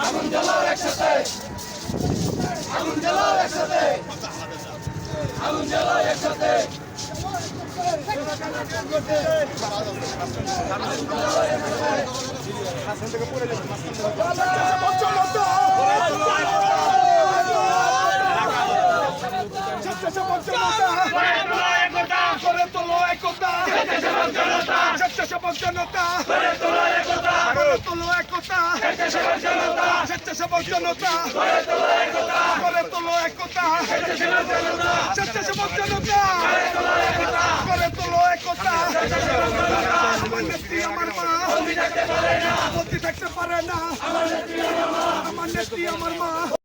আগুন জ্বালাও একসাথে আগুন জ্বালাও একসাথে আগুন জ্বালাও একসাথে করে তোলো একতা স্বেচ্ছাসেবক জনতা তোলো একতা স্বেচ্ছাসেবক জনতা করে তোলো একতা, স্বেচ্ছাসেবক জনতা করে তোলো একতা। আমার নেত্রী, আমার মা বন্দি থাকতে পারে না। আমার নেত্রী, আমার মা।